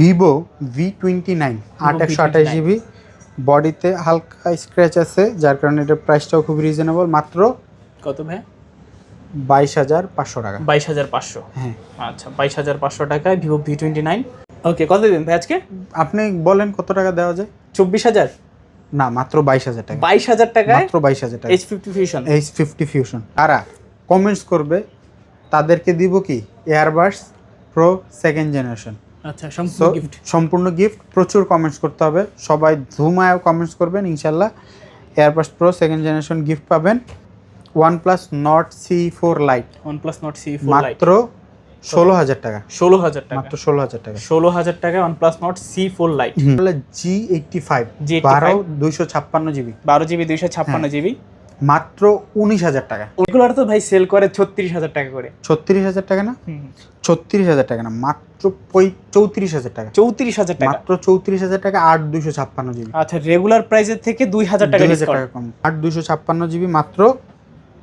Vivo V twenty nine আট একশো আঠাশ জিবি বডিতে হালকা স্ক্র্যাচ আছে যার কারণে এটার প্রাইসটাও খুব রিজনেবল মাত্র কত ভাই? বাইশ হাজার পাঁচশো টাকা। বাইশ হাজার পাঁচশো। হ্যাঁ। আচ্ছা বাইশ হাজার পাঁচশো টাকায় Vivo V twenty nine okay কত দিন ভাই আজকে? আপনি বলেন কত টাকা দেওয়া যায়? চব্বিশ হাজার? না মাত্র বাইশ হাজার টাকা। বাইশ হাজার টাকা মাত্র বাইশ হাজার টাকা। H fifty fusion H fifty fusion তারা কমেন্টস করবে তাদেরকে দিব কি? এয়ারবাস প্রো সেকেন্ড জেনারেশন আচ্ছা সম্পূর্ণ গিফট সম্পূর্ণ গিফট প্রচুর কমেন্টস করতে হবে। সবাই ধুমায় কমেন্টস করবেন ইনশাল্লাহ। Airbuds pro second generation gift পাবেন। OnePlus Nord C four lite OnePlus Nord C four মাত্র ষোলো হাজার টাকা। ষোলো হাজার টাকা। মাত্র ষোলো হাজার টাকা। ষোলো হাজার টাকা OnePlus Nord C four lite G eighty five G85 বারো দুইশো ছাপ্পান্ন জিবি বারো জিবি দুইশো ছাপ্পান্ন হ্যাঁ। জিবি মাত্র উনিশ হাজার টাকা। ওইগুলো তো ভাই সেল করে ছত্রিশ হাজার টাকা করে। ছত্রিশ হাজার টাকা না? ছত্রিশ হাজার টাকা না মাত্র চৌত্রিশ হাজার টাকা। চৌত্রিশ হাজার টাকা? মাত্র চৌত্রিশ হাজার টাকা আট দুইশো ছাপ্পান্ন জিবি। আচ্ছা রেগুলার প্রাইসের থেকে দুই হাজার টাকা টাকা কম। আট দুইশো ছাপ্পান্ন জিবি মাত্র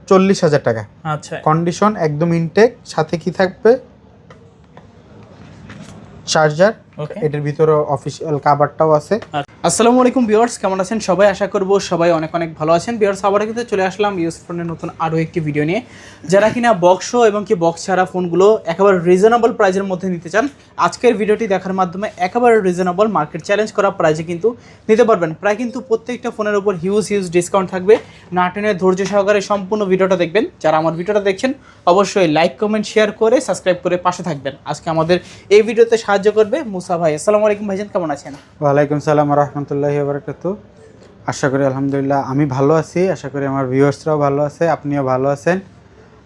চল্লিশ হাজার টাকা। আচ্ছা। কন্ডিশন একদম ইনটেক সাথে কি থাকবে? চার্জার এটার ভিতরে অফিসিয়াল কাভারটাও আছে। আসসালামু আলাইকুম ভিউয়ার্স কেমন আছেন? সবাই আশা করব সবাই অনেক অনেক ভালো আছেন। ভিউয়ার্স আবার কিন্তু চলে আসলাম ইউজ ফোনের নতুন আরও একটি ভিডিও নিয়ে। যারা কিনা বক্স এবং কি বক্স ছাড়া ফোনগুলো একেবারে রিজনেবল প্রাইজের মধ্যে নিতে চান আজকের ভিডিওটি দেখার মাধ্যমে একেবারে রিজনেবল মার্কেট চ্যালেঞ্জ করা প্রাইজে কিন্তু নিতে পারবেন। প্রায় কিন্তু প্রত্যেকটা ফোনের উপর হিউজ হিউজ ডিসকাউন্ট থাকবে। না টেনে ধৈর্য সহকারে সম্পূর্ণ ভিডিওটা দেখবেন। যারা আমার ভিডিওটা দেখছেন অবশ্যই লাইক কমেন্ট শেয়ার করে সাবস্ক্রাইব করে পাশে থাকবেন। আজকে আমাদের এই ভিডিওতে সাহায্য করবে মুসা ভাই, আসসালামু আলাইকুম ভাইজান, কেমন আছেন? ওয়ালাইকুম সালাম রহমতুল্লাহি বারাকাতু আশা করি আলহামদুলিল্লাহ আমি ভালো আছি, আশা করি আমার ভিউয়ার্সরাও ভালো আছে, আপনিও ভালো আছেন।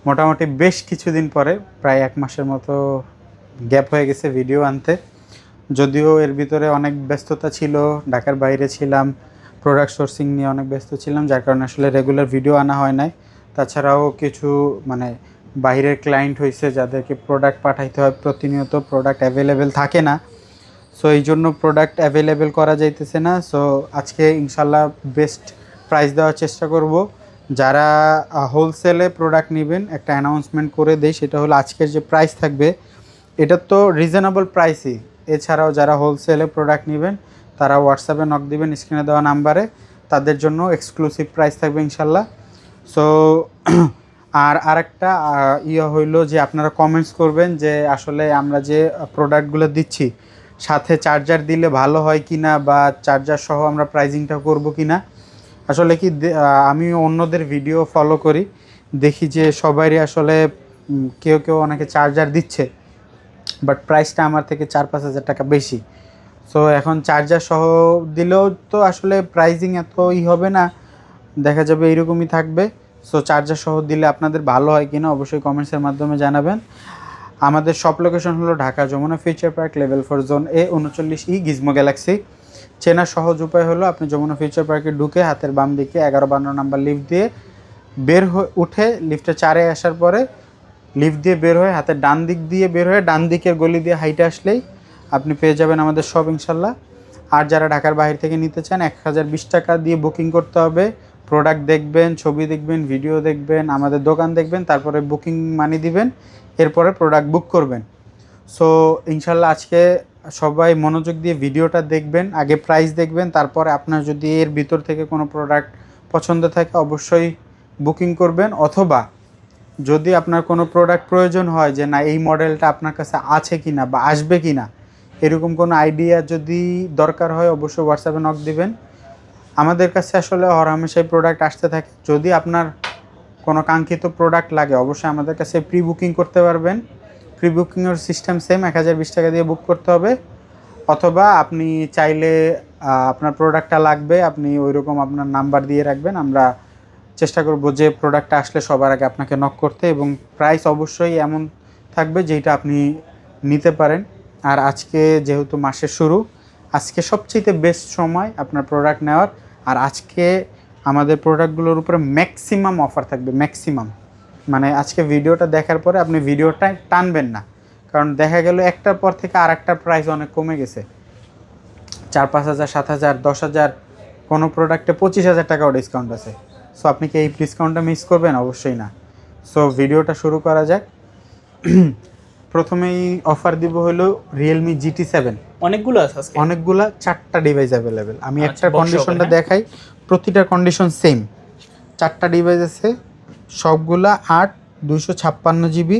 মোটামুটি বেশ কিছুদিন পরে, প্রায় এক মাসের মতো গ্যাপ হয়ে গেছে ভিডিও আনতে। যদিও এর ভিতরে অনেক ব্যস্ততা ছিল, ঢাকার বাইরে ছিলাম প্রোডাক্ট সোর্সিং নিয়ে অনেক ব্যস্ত ছিলাম, যার কারণে আসলে রেগুলার ভিডিও আনা হয় নাই। তাছাড়াও কিছু মানে বাইরের ক্লায়েন্ট হয়েছে যাদেরকে প্রোডাক্ট পাঠাইতে হয়, প্রতিনিয়ত প্রোডাক্ট অ্যাভেলেবেল থাকে না। সো এই জন্য প্রোডাক্ট অ্যাভেলেবেল করা যাইতেছে না। সো আজকে ইনশাল্লাহ বেস্ট প্রাইস দেওয়ার চেষ্টা করব। যারা হোলসেলে প্রোডাক্ট নেবেন, একটা অ্যানাউন্সমেন্ট করে দেয় সেটা হলো আজকের যে প্রাইস থাকবে, এটা তো রিজনেবল প্রাইসই এছাড়াও যারা হোলসেলে প্রোডাক্ট নেবেন, তারা হোয়াটসঅ্যাপে নক দিবেন স্ক্রিনে দেওয়া নাম্বারে তাদের জন্য এক্সক্লুসিভ প্রাইস থাকবে ইনশাল্লাহ সো আর আরেকটা ইয়ে হইল যে আপনারা কমেন্টস করবেন যে আসলে আমরা যে প্রোডাক্টগুলো দিচ্ছি সাথে চার্জার দিলে ভালো হয় কি না বা চার্জার সহ আমরা প্রাইজিংটা করব কি না আসলে কি আমি অন্যদের ভিডিও ফলো করি, দেখি যে সবারই আসলে কেউ কেউ অনেকে চার্জার দিচ্ছে বাট প্রাইসটা আমার থেকে চার পাঁচ হাজার টাকা বেশি। সো এখন চার্জার সহ দিলেও তো আসলে প্রাইজিং এত ই হবে না, দেখা যাবে এইরকমই থাকবে। সো চার্জার সহ দিলে আপনাদের ভালো হয় কিনা অবশ্যই কমেন্টসের মাধ্যমে জানাবেন। আমাদের সব লোকেশন হলো Dhaka Jamuna future park level four zone A উনচল্লিশ ই গিজমো গ্যালাক্সি চেনার সহজ উপায় হলো আপনি যমুনা ফিউচার পার্কে ঢুকে হাতের বাম দিকে এগারো বান্ন নাম্বার লিফট দিয়ে বের হয়ে উঠে লিফটে চারে আসার পরে লিফট দিয়ে বের হয়ে হাতের ডান দিক দিয়ে বের হয়ে ডান দিকের গলি দিয়ে হাইটে আসলেই আপনি পেয়ে যাবেন আমাদের সব ইনশাল্লাহ। আর যারা ঢাকার বাইরে থেকে নিতে চান, এক হাজার বিশ টাকা দিয়ে বুকিং করতে হবে। প্রোডাক্ট দেখবেন, ছবি দেখবেন ভিডিও দেখবেন, আমাদের দোকান দেখবেন, তারপরে বুকিং মানি দিবেন। এরপরে প্রোডাক্ট বুক করবেন। সো ইনশাল্লাহ আজকে সবাই মনোযোগ দিয়ে ভিডিওটা দেখবেন, আগে প্রাইস দেখবেন, তারপরে আপনার যদি এর ভিতর থেকে কোনো প্রোডাক্ট পছন্দ থাকে, অবশ্যই বুকিং করবেন। অথবা যদি আপনার কোনো প্রোডাক্ট প্রয়োজন হয় যে না, এই মডেলটা আপনার কাছে আছে কি না বা আসবে কি না এরকম কোনো আইডিয়া যদি দরকার হয়, অবশ্যই হোয়াটসঅ্যাপে নক দিবেন। আমাদের কাছে আসলে হরহামেশাই প্রোডাক্ট আসতে থাকে। যদি আপনার কোনো কাঙ্ক্ষিত প্রোডাক্ট লাগে, অবশ্যই আমাদের কাছে প্রি বুকিং করতে পারবেন। প্রি বুকিংয়ের সিস্টেম সেম এক হাজার বিশ টাকা দিয়ে বুক করতে হবে। অথবা আপনি চাইলে আপনার প্রোডাক্টটা লাগবে, আপনি ওইরকম আপনার নাম্বার দিয়ে রাখবেন। আমরা চেষ্টা করব যে প্রোডাক্টটা আসলে সবার আগে আপনাকে নক করতে এবং প্রাইস অবশ্যই এমন থাকবে যেটা আপনি নিতে পারেন। আর আজকে যেহেতু মাসের শুরু, আজকে সবচেয়ে বেস্ট সময় আপনার প্রোডাক্ট নেওয়ার। আর আজকে আমাদের প্রোডাক্টগুলোর উপরে ম্যাক্সিমাম অফার থাকবে ম্যাক্সিমাম মানে আজকে ভিডিওটা দেখার পরে আপনি ভিডিওটা টানবেন না। কারণ দেখা গেল একটার পর থেকে আর একটার প্রাইস অনেক কমে গেছে। চার পাঁচ হাজার সাত হাজার দশ হাজার কোনো প্রোডাক্টে পঁচিশ হাজার টাকাও ডিসকাউন্ট আছে। সো আপনি কি এই ডিসকাউন্টটা মিস করবেন? অবশ্যই না। সো ভিডিওটা শুরু করা যাক। প্রথমেই অফার দিব হলো রিয়েলমি জিটি সেভেন অনেকগুলো আছে অনেকগুলা চারটা ডিভাইস অ্যাভেলেবেল আমি আচ্ছা, একটা কন্ডিশনটা? দেখাই। প্রতিটা কন্ডিশন সেম চারটা ডিভাইস আছে সবগুলা আট দুইশো ছাপ্পান্ন জিবি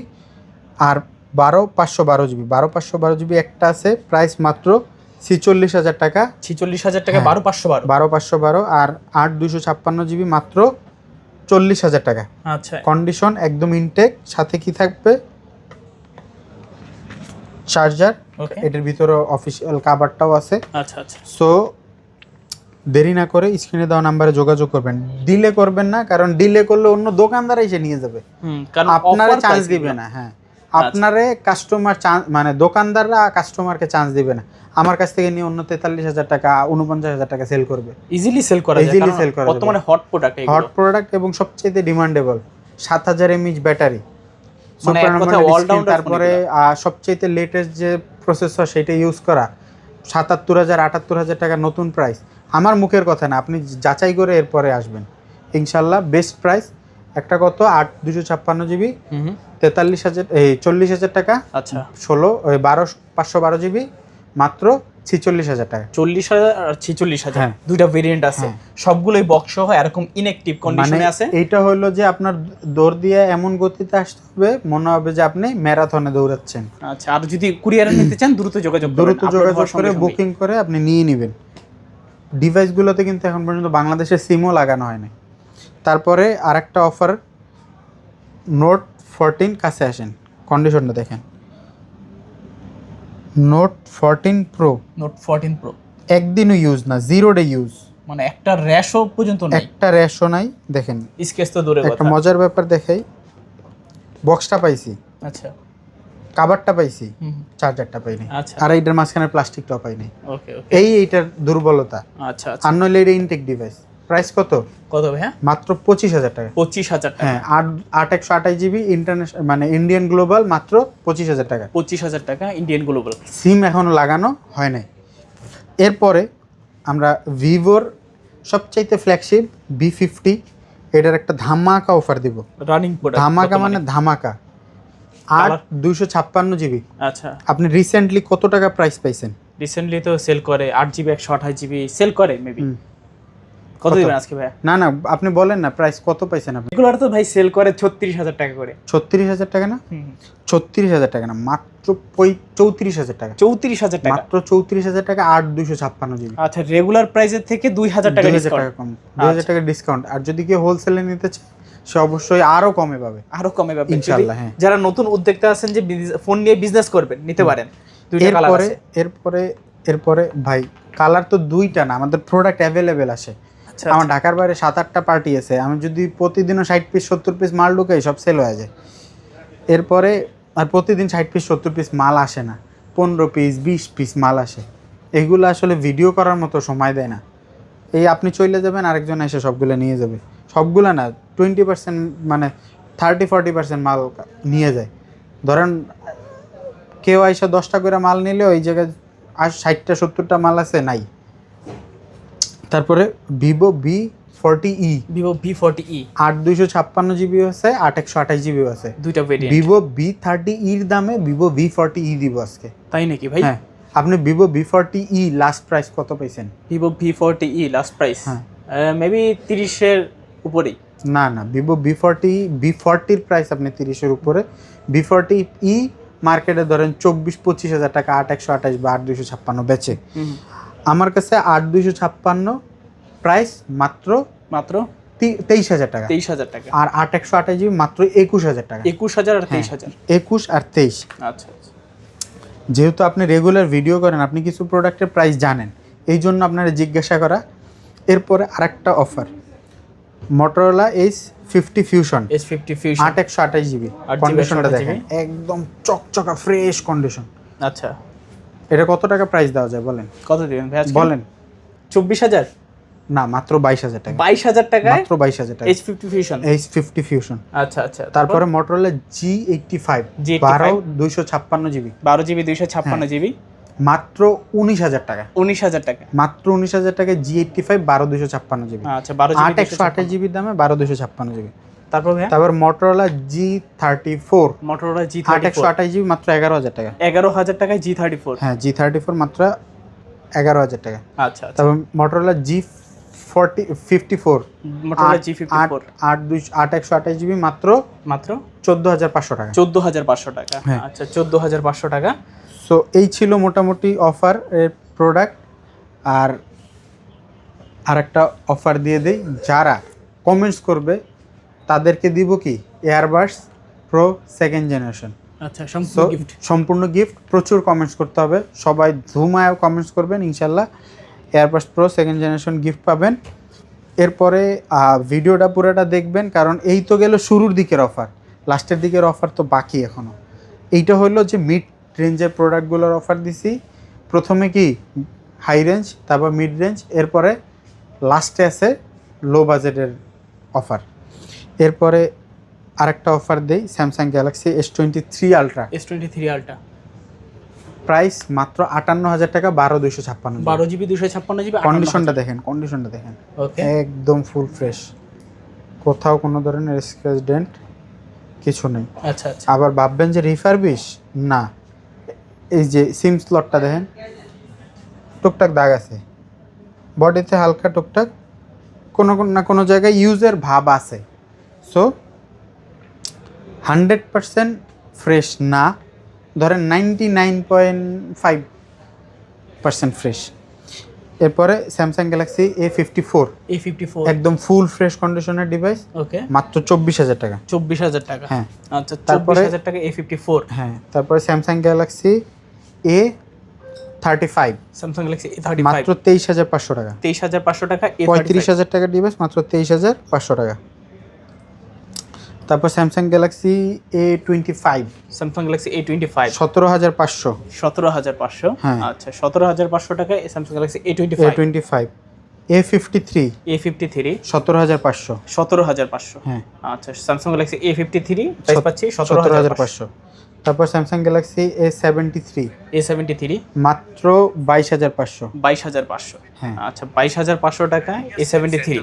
আর বারো পাঁচশো বারো জিবি বারো পাঁচশো বারো জিবি একটা আছে প্রাইস মাত্র ছিচল্লিশ হাজার টাকা। ছিচল্লিশ হাজার টাকা হ্যাঁ। বারো পাঁচশো বারো। বারো পাঁচশো বারো আর আট দুইশো ছাপ্পান্ন জিবি মাত্র চল্লিশ হাজার টাকা। আচ্ছা। কন্ডিশন একদম ইনটেক সাথে কি থাকবে? চার্জার এটার ভিতরে অফিসিয়াল কাভারটাও আছে। আচ্ছা আচ্ছা। সো দেরি না করে স্ক্রিনে দেওয়া নাম্বারে যোগাযোগ করবেন। ডিলে করবেন না কারণ ডিলে করলে অন্য দোকানদার এসে নিয়ে যাবে। আপনারে চান্স দিবে না। হ্যাঁ। আপনারে কাস্টমার চান্স মানে দোকানদাররা কাস্টমারকে চান্স দিবে না। আমার কাছ থেকে নিয়ে অন্য তেতাল্লিশ হাজার টাকা উনপঞ্চাশ হাজার টাকা সেল করবে। ইজিলি সেল করা কারণ sell করা বর্তমানে হট প্রোডাক্ট হট প্রোডাক্ট এবং সবচেয়ে ডিমান্ডেবল সাত হাজার এমএইচ ব্যাটারি মানে কথায় all-rounder তারপরে সবচেয়ে লেটেস্ট যে প্রসেসর সেটা ইউজ করা। সাতাত্তর হাজার আটাত্তর হাজার টাকা নতুন প্রাইস আমার মুখের কথা না আপনি যাচাই করে এরপরে আসবেন। ইনশাল্লাহ বেস্ট প্রাইস একটা কত? আট দুশো ছাপ্পান্ন জিবি হুম তেতাল্লিশ হাজার এই চল্লিশ হাজার টাকা আচ্ছা। ষোলো ওই বারো পাঁচশো বারো জিবি মাত্র ছিচল্লিশ হাজার টাকা। চল্লিশ হাজার আর ছিচল্লিশ হাজার হ্যাঁ। দুইটা ভেরিয়েন্ট আছে। হ্যাঁ। সবগুলোই বক্স সহ এরকম ইনঅ্যাক্টিভ মানে কন্ডিশনে আছে। এইটা হলো যে আপনার দৌড় দিয়ে এমন গতিতে আসতে হবে মনে হবে যে আপনি ম্যারাথনে দৌড়াচ্ছেন। আচ্ছা আর যদি কুরিয়ারে নিতে চান দ্রুত যোগাযোগ দ্রুত যোগাযোগ করে বুকিং করে আপনি নিয়ে নেবেন। ডিভাইসগুলোতে কিন্তু এখন পর্যন্ত বাংলাদেশে সিমও লাগানো হয়নি। তারপরে আরেকটা অফার নোট ফোরটিন কাছে আসেন কন্ডিশনটা দেখেন। Note fourteen Pro Note fourteen Pro একদিনও ইউজ না জিরো ডে ইউজ মানে একটা র্যাশও পর্যন্ত নেই। একটা র্যাশও নাই দেখেন। স্কেচ তো দূরে একটা মজার ব্যাপার দেখাই বক্সটা পাইছি। আচ্ছা। কাভারটা পাইছি চার্জারটা পাইনি। আচ্ছা। আর এইটার মাঝখানে প্লাস্টিকটাও পাইনি। ওকে ওকে। এই এইটার দুর্বলতা। আচ্ছা আচ্ছা। আর নইলে এটা ইনটেক ডিভাইস প্রাইস কত? কত ভাইয়া? মাত্র পঁচিশ হাজার টাকা। পঁচিশ হাজার টাকা। হ্যাঁ আট আট একশো আঠাশ জিবি ইন্টারন্যাশনাল মানে ইন্ডিয়ান গ্লোবাল মাত্র পঁচিশ হাজার টাকা। পঁচিশ হাজার টাকা ইন্ডিয়ান গ্লোবাল সিম এখনও লাগানো হয় নাই। এরপরে আমরা ভিভোর সবচাইতে ফ্ল্যাগশিপ বি ফিফটি এটার একটা ধামাকা অফার দিব। রানিং প্রোডাক্ট ধামাকা মানে ধামাকা। আট দুইশো ছাপ্পান্ন জিবি। আচ্ছা। আপনি রিসেন্টলি কত টাকা প্রাইস পাইছেন? রিসেন্টলি তো সেল করে আট জিবি একশো আঠাশ জিবি সেল করে মেবি কত? দিবেন আজকে ভাইয়া? না না আপনি বলেন না প্রাইস কত পাইছেন আপনি? এগুলো তো ভাই সেল করে ছত্রিশ হাজার টাকা করে। ছত্রিশ হাজার টাকা না? ছত্রিশ হাজার টাকা না মাত্র চৌত্রিশ হাজার টাকা। চৌত্রিশ হাজার টাকা। মাত্র চৌত্রিশ হাজার টাকা আট দুইশো ছাপ্পান্ন জিবি। আচ্ছা রেগুলার প্রাইসের থেকে দুই হাজার টাকা দুই হাজার টাকা কম। দুই হাজার টাকা ডিসকাউন্ট আর যদি কেউ হোলসেলে নিতে চায়? সে অবশ্যই আরও কমে পাবে। আরও কমে যদি ইনশাআল্লাহ, হ্যাঁ। যারা নতুন উদ্যোক্তা আছেন যে ফোন নিয়ে বিজনেস করবেন নিতে পারেন। এরপরে এরপরে এরপরে ভাই কালার তো দুইটা না আমাদের প্রোডাক্ট অ্যাভেলেবেল আসে আচ্ছা আমার ঢাকার বাইরে সাত আটটা পার্টি আছে আমি যদি প্রতিদিনও ষাট পিস সত্তর পিস মাল ঢুকাই সব সেল হয়ে যায়। এরপরে আর প্রতিদিন ষাট পিস সত্তর পিস মাল আসে না। পনেরো পিস বিশ পিস মাল আসে। এগুলো আসলে ভিডিও করার মতো সময় দেয় না। এই আপনি চলে যাবেন আরেকজন এসে সবগুলো নিয়ে যাবে। সবগুলো না টোয়েন্টি পার্সেন্ট মানে থার্টি ফর্টি পার্সেন্ট মাল নিয়ে যায়। ধরেন কেউ আইসা দশটা করে মাল নিলে ওই জায়গায় আর ষাটটা সত্তরটা মাল আছে নাই। তারপরে Vivo V forty E Vivo V forty E আট দুইশো ছাপ্পান্ন জিবি আছে আট একশো আঠাশ জিবিও আছে। দুইটা ভেরিয়েন্ট ভিভো বি থার্টি ইর দামে ভিভো ভি ফোরটি ই দিব আজকে। তাই নাকি ভাই? হ্যাঁ। আপনি Vivo V forty E last price কত পাইছেন? Vivo V forty E last price হ্যাঁ। মেবি তিরিশের উপরেই। না না ভিভো বি ফোরটি বি ফোরটির প্রাইস আপনি তিরিশের উপরে। বি ফোরটি ই মার্কেটে ধরেন চব্বিশ পঁচিশ হাজার টাকা আট একশো আঠাশ বা আট দুইশো ছাপ্পান্ন বেচে। আমার কাছে আট দুইশো ছাপ্পান্ন প্রাইস মাত্র মাত্র তেইশ হাজার টাকা। তেইশ হাজার টাকা। আর আট একশো আঠাশ জিবি মাত্র একুশ হাজার টাকা। একুশ হাজার আর তেইশ হ্যাঁ। হাজার। একুশ আর তেইশ। আচ্ছা আচ্ছা। যেহেতু আপনি রেগুলার ভিডিও করেন আপনি কিছু প্রোডাক্টের প্রাইস জানেন এই জন্য আপনারা জিজ্ঞাসা করা। এরপরে আরেকটা offer Motorola H fifty fusion S fifty fusion আট একশো আঠাশ জিবি। কন্ডিশনটা দেখেন। একদম চকচকা ফ্রেশ কন্ডিশন আচ্ছা। এটা কত টাকা প্রাইস দেওয়া যায় বলেন? কত দিবেন বলেন। চব্বিশ হাজার? না মাত্র বাইশ হাজার টাকা। বাইশ হাজার টাকা মাত্র বাইশ হাজার টাকা। H fifty fusion H fifty fusion আচ্ছা আচ্ছা। তারপরে? Motorola G eighty five G85 বারো দুইশো ছাপ্পান্ন জিবি। বারো জিবি দুইশো হ্যাঁ। ছাপ্পান্ন জিবি। মাত্র উনিশ হাজার টাকা। উনিশ হাজার টাকা। মাত্র উনিশ হাজার টাকা জি এইটটি ফাইভ বারো দুইশো ছাপ্পান্ন জিবি। আচ্ছা বারো আট একশো আঠাশ জিবির দামে বারো দুশো ছাপ্পান্ন জিবি। তারপর তারপর Motorola G thirty four Motorola G আট একশো আঠাশ জিবি মাত্র এগারো হাজার টাকা। এগারো হাজার টাকায় জি থার্টি ফোর হ্যাঁ জি থার্টি ফোর মাত্র এগারো হাজার টাকা। আচ্ছা আচ্ছা। তারপর Motorola G forty fifty four Motorola G fifty four আট একশো আঠাশ জিবি মাত্র মাত্র? চোদ্দ হাজার পাঁচশো টাকা। চোদ্দ হাজার পাঁচশো টাকা। হ্যাঁ। আচ্ছা চোদ্দ হাজার পাঁচশো টাকা। সো এই ছিল মোটামুটি অফার এর প্রোডাক্ট আর আরেকটা অফার দিয়ে দেই। যারা কমেন্টস করবে তাদেরকে দিব কি? এয়ারবাস প্রো সেকেন্ড জেনারেশন আচ্ছা সম্পূর্ণ গিফট সম্পূর্ণ গিফট প্রচুর কমেন্টস করতে হবে। সবাই ধুমায় কমেন্টস করবেন ইনশাল্লাহ। Airbuds pro second generation gift পাবেন। এরপরে ভিডিওটা পুরোটা দেখবেন কারণ এই তো গেল শুরুর দিকের অফার লাস্টের দিকের অফার তো বাকি এখনও এইটা হলো যে মিড রেঞ্জের প্রোডাক্টগুলোর অফার দিছি। প্রথমে কি হাই রেঞ্জ তারপর মিড রেঞ্জ এরপরে লাস্টে আছে লো বাজেটের অফার এরপরে আরেকটা অফার দেই Samsung Galaxy S twenty three ultra S twenty three ultra price মাত্র আটান্ন হাজার টাকা বারো দুইশো ছাপ্পান্ন বারো জিবি দুশো ছাপ্পান্ন জিবি কন্ডিশনটা দেখেন কন্ডিশনটা দেখেন। একদম ফুল ফ্রেশ কোথাও কোনো ধরনের স্ক্র্যাচ ডেন্ট কিছু নেই। আচ্ছা আচ্ছা। আবার ভাববেন যে রিফারবিশ না। এই যে সিম স্লটটা দেখেন, টুকটাক দাগ আছে। বডিতে হালকা টুকটাক কোনো না কোনো জায়গায় ইউজের ভাব আছে। সো হান্ড্রেড পারসেন্ট ফ্রেশ না। ধরেন ninety nine point five percent fresh এরপরে Samsung Galaxy A fifty four A fifty four একদম ফুল ফ্রেশ কন্ডিশনের ডিভাইস ওকে মাত্র চব্বিশ হাজার টাকা। চব্বিশ হাজার টাকা। হ্যাঁ। আচ্ছা তারপরে- হাজার টাকা এ ফিফটি ফোর হ্যাঁ তারপরে Samsung Galaxy A thirty five Samsung Galaxy A thirty মাত্র তেইশ হাজার পাঁচশো টাকা। তেইশ হাজার পাঁচশো টাকা পঁয়ত্রিশ হাজার টাকা ডিভাইস মাত্র তেইশ হাজার পাঁচশো টাকা। তারপর Samsung Galaxy A twenty five Samsung Galaxy A twenty five সতেরো হাজার পাঁচশো। সতেরো হাজার পাঁচশো? হ্যাঁ। আচ্ছা সতেরো হাজার পাঁচশো টাকা Samsung Galaxy A twenty five twenty five A fifty three A fifty three সতেরো হাজার পাঁচশো। সতেরো হাজার পাঁচশো। হ্যাঁ। আচ্ছা Samsung Galaxy A fifty three price পাচ্ছি সতেরো হাজার পাঁচশো। তারপর Samsung Galaxy A seventy three A seventy three মাত্র বাইশ হাজার পাঁচশো। বাইশ হাজার পাঁচশো। হ্যাঁ। আচ্ছা বাইশ হাজার পাঁচশো টাকা এ সেভেন্টি থ্রি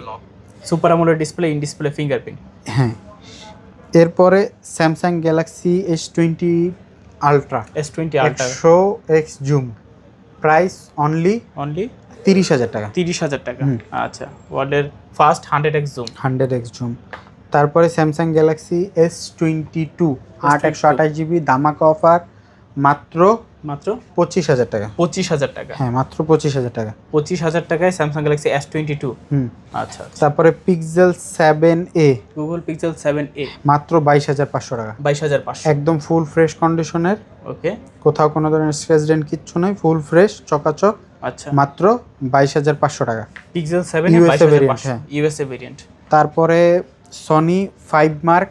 সুপার আমোলের ডিসপ্লে ইন ডিসপ্লে ফিঙ্গারপ্রিন্ট হ্যাঁ। এরপরে Samsung Galaxy S twenty ultra S twenty ultra. একশো X zoom price only only তিরিশ হাজার টাকা। তিরিশ হাজার টাকা। আচ্ছা ওয়ার্ল্ডের first hundred X zoom. Hundred X zoom. তারপরে Samsung Galaxy S twenty two আট একশো আঠাশ জিবি দামাকা অফার মাত্র মাত্র? পঁচিশ হাজার টাকা। পঁচিশ হাজার টাকা। হ্যাঁ মাত্র পঁচিশ হাজার টাকা। পঁচিশ হাজার টাকায় Samsung Galaxy S twenty two hmm. আচ্ছা তারপরে Pixel seven A Google Pixel seven A মাত্র বাইশ হাজার পাঁচশো টাকা। বাইশ হাজার পাঁচশো। একদম ফুল ফ্রেশ কন্ডিশনের ওকে কোথাও কোনো ধরনের স্ক্র্যাচ ডেন্ট কিচ্ছু নয় ফুল ফ্রেশ চকাচক। আচ্ছা। মাত্র বাইশ হাজার পাঁচশো টাকা। পিক্সেল সেভেন variant, পাঁচশো। হ্যাঁ। ইউএসএ ভেরিয়েন্ট তারপরে Sony five Mark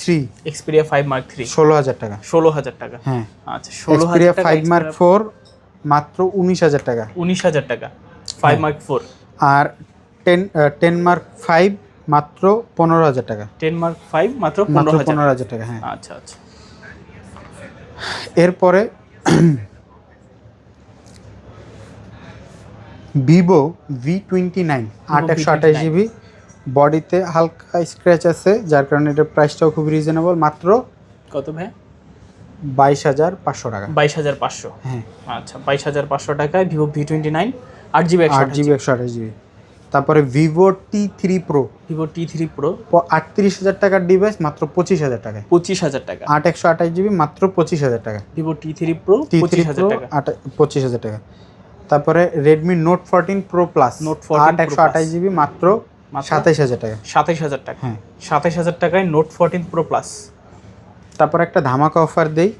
three Xperia five Mark three ষোলো হাজার টাকা। ষোলো হাজার টাকা। হ্যাঁ। আচ্ছা ষোলো হাজার ফাইভ মার্ক ফোর মাত্র উনিশ হাজার টাকা। উনিশ হাজার টাকা। ফাইভ। মার্ক ফোর আর টেন টেন মার্ক ফাইভ মাত্র পনেরো হাজার টাকা। টেন মার্ক ফাইভ মাত্র মাত্র পনেরো হাজার। টাকা হ্যাঁ। আচ্ছা আচ্ছা। এরপরে ভিভো ভি টোয়েন্টি নাইন আট একশো আঠাশ জিবি। বডিতে হালকা স্ক্র্যাচ আছে যার কারণে এটার প্রাইসটাও খুব রিজনেবল মাত্র কত ভাই? বাইশ হাজার পাঁচশো টাকা। বাইশ হাজার পাঁচশো? হ্যাঁ। আচ্ছা বাইশ হাজার পাঁচশো টাকায় ভিভো ভি টোয়েন্টি নাইন আট জিবি আট জিবি একশো আঠাশ জিবি তারপরে Vivo T three Pro Vivo T three Pro আটত্রিশ হাজার টাকার ডিভাইস মাত্র পঁচিশ হাজার টাকায়। পঁচিশ হাজার টাকা। আট একশো আঠাশ জিবি মাত্র পঁচিশ হাজার টাকা Vivo T three Pro T three হাজার টাকা। পঁচিশ হাজার টাকা তারপরে Redmi Note fourteen Pro plus Note 14 আট Pro একশো। আঠাশ জিবি মাত্র? সাতাইশ হাজার টাকা। সাতাইশ হাজার টাকা। হ্যাঁ। সাতাইশ হাজার টাকায় নোট ফোরটিন প্রো প্লাস তারপর একটা ধামাকা অফার দেই।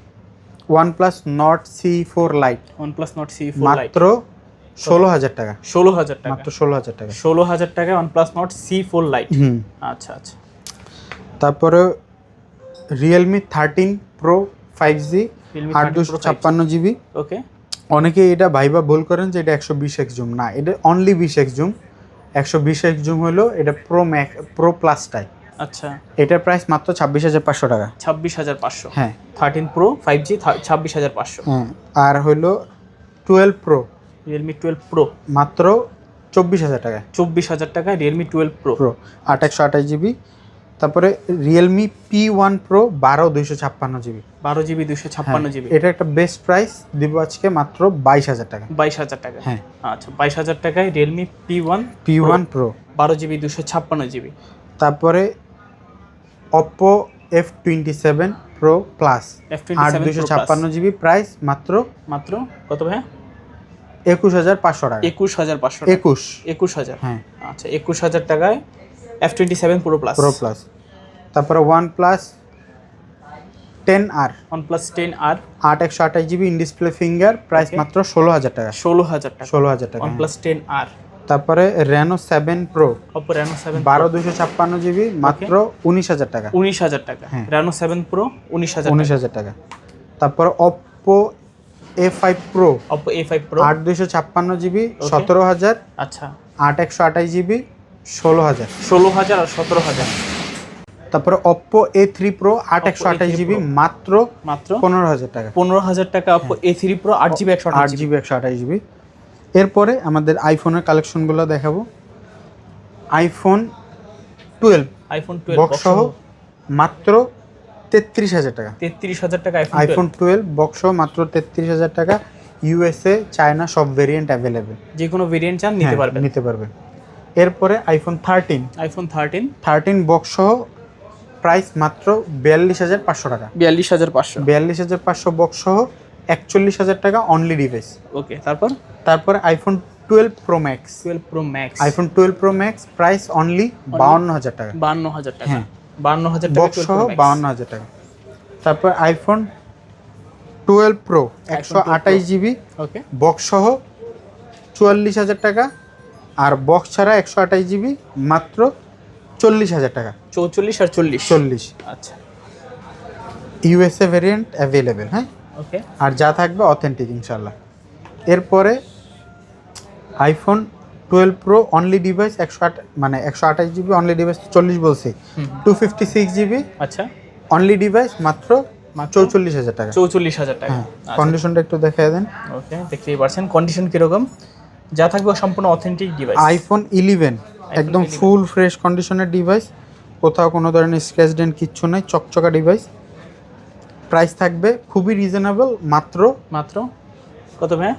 OnePlus Nord C four Lite OnePlus Nord C four মাত্র ষোলো হাজার টাকা। ষোলো হাজার টাকা। মাত্র ষোলো হাজার টাকা। ষোলো হাজার টাকায় OnePlus Nord C four Lite hmm. আচ্ছা আচ্ছা। তারপরে Realme thirteen Pro five G আট দুশো ছাপ্পান্ন জিবি। ওকে অনেকে এটা ভাইবা ভুল করেন যে এটা একশো বিশ এক্স জুম। না এটা অনলি বিশ এক্স জুম। একশো বিশ জুম হলো এটা প্রো ম্যাক প্রো প্লাস প্লাসটাই আচ্ছা। এটার প্রাইস মাত্র ছাব্বিশ হাজার পাঁচশো টাকা। ছাব্বিশ হাজার পাঁচশো। হ্যাঁ। থার্টিন প্রো ফাইভ জি ছাব্বিশ হাজার পাঁচশো। হ্যাঁ। আর হলো twelve Pro Realme twelve Pro মাত্র চব্বিশ হাজার টাকা। চব্বিশ হাজার টাকা রিয়েলমি টুয়েলভ প্রো প্রো আট একশো আঠাশ জিবি তারপরে রিয়েলমি পি ওয়ান প্রো বারো দুইশো ছাপ্পান্ন জিবি বারো জিবি দুশো ছাপ্পান্ন জিবি এটা একটা বেস্ট প্রাইস দিব আজকে মাত্র বাইশ হাজার টাকা। বাইশ হাজার টাকা। হ্যাঁ। আচ্ছা বাইশ হাজার টাকায় Realme P one P one Pro বারো জিবি দুশো ছাপ্পান্ন জিবি তারপরে Oppo F twenty seven Pro plus আট দুইশো ছাপ্পান্ন জিবি প্রাইস মাত্র মাত্র কত ভাইয়া? একুশ হাজার পাঁচশো টাকা। একুশ হাজার পাঁচশো একুশ। একুশ হাজার। হ্যাঁ। আচ্ছা একুশ হাজার টাকায় F twenty seven Pro plus Pro plus তারপরে OnePlus ten R OnePlus ten R আট একশো আঠাশ GB in display fingerprint. মাত্র ষোলো হাজার টাকা। ষোলো হাজার টাকা। ষোলো হাজার টাকা ওয়ান। প্লাস টেন আর তারপরে Reno seven Pro Oppo Reno seven বারো দুশো ছাপ্পান্ন জিবি মাত্র উনিশ হাজার টাকা। উনিশ হাজার টাকা। হ্যাঁ। রেনো সেভেন প্রো উনিশ হাজার উনিশ হাজার টাকা। তারপর Oppo A five Pro Oppo A five Pro আট দুশো ছাপ্পান্ন জিবি সতেরো হাজার আচ্ছা। আট একশো আঠাশ জিবি ষোলো হাজার। ষোলো হাজার আর সতেরো হাজার। তারপরে অপো এ থ্রি প্রো আট একশো আঠাশ জিবি মাত্র মাত্র? পনেরো হাজার টাকা। পনেরো হাজার টাকা অপো এ থ্রি প্রো আট জিবি একশো আট জিবি। একশো আঠাশ জিবি। এরপরে আমাদের আইফোনের কালেকশনগুলো দেখাবো। IPhone twelve iPhone twelve box সহ মাত্র তেত্রিশ হাজার টাকা। তেত্রিশ হাজার টাকা আইফোন টুয়েলভ বক্স সহ মাত্র তেত্রিশ হাজার টাকা। ইউএসএ চায়না সব ভেরিয়েন্ট অ্যাভেলেবেল যে কোনো ভেরিয়েন্ট চান নিতে পারবেন। হ্যাঁ, নিতে পারবেন। এরপরে iPhone thirteen iPhone thirteen thirteen box সহ প্রাইস মাত্র বিয়াল্লিশ হাজার পাঁচশো টাকা। বিয়াল্লিশ হাজার পাঁচশো। বিয়াল্লিশ হাজার পাঁচশো বক্স সহ একচল্লিশ হাজার টাকা অনলি ডিভাইস ওকে তারপর? তারপরে iPhone twelve Pro Max twelve Pro Max iPhone twelve Pro Max price only বাউন্ন হাজার টাকা। বান্ন হাজার টাকা। হ্যাঁ। বান্ন হাজার বক্স সহ বাউন্ন হাজার টাকা। তারপর আইফোন টুয়েলভ প্রো একশো 12 Pro। আঠাশ জিবি ওকে বক্স সহ চুয়াল্লিশ হাজার টাকা। আর বক্স ছাড়া একশো আঠাশ জিবি মাত্র চল্লিশ হাজার টাকা। চৌচল্লিশ আর চল্লিশ? চল্লিশ। আচ্ছা। ইউএসএ ভেরিয়েন্ট অ্যাভেলেবেল হ্যাঁ? ওকে আর যা থাকবে অথেন্টিক ইনশাল্লাহ এরপরে iPhone twelve Pro only device একশো আট মানে একশো আঠাশ জিবি অনলি ডিভাইস চল্লিশ বলছি। টু ফিফটি সিক্স জিবি আচ্ছা। অনলি ডিভাইস মাত্র? চৌচল্লিশ হাজার টাকা। চৌচল্লিশ হাজার টাকা। হ্যাঁ কন্ডিশনটা একটু দেখাই দেন। ওকে দেখতেই পারছেন। কন্ডিশন কীরকম? যা থাকবে সম্পূর্ণ অথেন্টিক ডিভাইস আইফোন ইলেভেন একদম ফুল ফ্রেশ কন্ডিশনের ডিভাইস কোথাও কোনো ধরনের স্ক্র্যাচ ডেন্ট কিচ্ছু নাই চকচকা ডিভাইস প্রাইস থাকবে খুবই রিজনেবল মাত্র মাত্র কত ভাই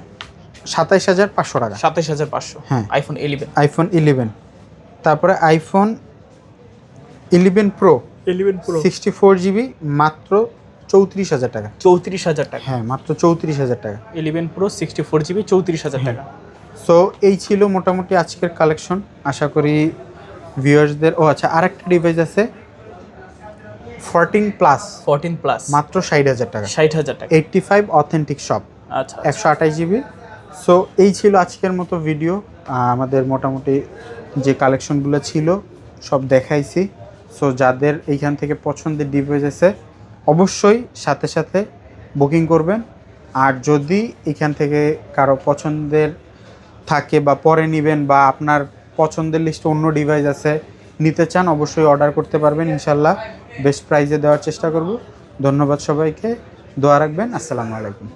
সাতাইশ হাজার পাঁচশো টাকা। সাতাইশ হাজার পাঁচশো। হ্যাঁ। আইফোন ইলেভেন আইফোন ইলেভেন তারপরে iPhone eleven Pro eleven Pro sixty four GB মাত্র চৌত্রিশ হাজার টাকা। চৌত্রিশ হাজার টাকা। হ্যাঁ মাত্র চৌত্রিশ হাজার টাকা। Eleven Pro sixty four GB চৌত্রিশ হাজার টাকা। সো এই ছিল মোটামুটি আজকের কালেকশন আশা করি ভিউয়ার্সদের ও আচ্ছা আরেকটা ডিভাইস আছে। ফোরটিন প্লাস ফোরটিন প্লাস মাত্র ষাট হাজার টাকা। ষাট হাজার টাকা। এইটটি ফাইভ অথেন্টিক শপ আচ্ছা। একশো আঠাশ জিবি। সো এই ছিল আজকের মতো ভিডিও আমাদের মোটামুটি যে কালেকশনগুলো ছিল সব দেখাইছি। সো যাদের এইখান থেকে পছন্দের ডিভাইস আছে অবশ্যই সাথে সাথে বুকিং করবেন। আর যদি এখান থেকে কারও পছন্দের থাকে বা পরে নেবেন বা আপনার পছন্দের লিস্টে অন্য ডিভাইস আছে, নিতে চান অবশ্যই অর্ডার করতে পারবেন, ইনশাল্লাহ বেস্ট প্রাইজে দেওয়ার চেষ্টা করব। ধন্যবাদ সবাইকে, দোয়া রাখবেন, আসসালামু আলাইকুম।